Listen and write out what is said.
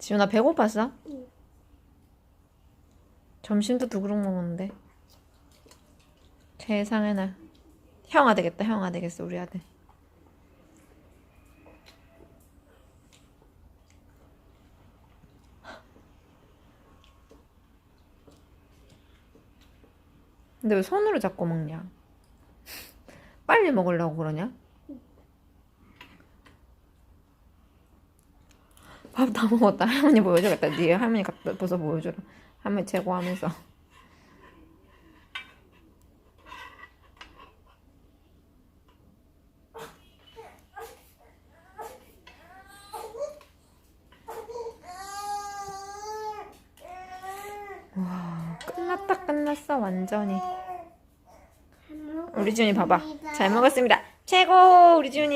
지훈아 배고팠어? 응. 점심도 두 그릇 먹었는데 세상에 나 형아 되겠다 형아 되겠어 우리 아들 근데 왜 손으로 잡고 먹냐? 빨리 먹으려고 그러냐? 밥 다 먹었다. 할머니 보여줘야겠다. 네 할머니 갖다 벗어 보여줘라. 할머니 최고 하면서. 와, 끝났다 끝났어 완전히. 우리 지훈이 봐봐. 잘 먹었습니다. 최고 우리 지훈이.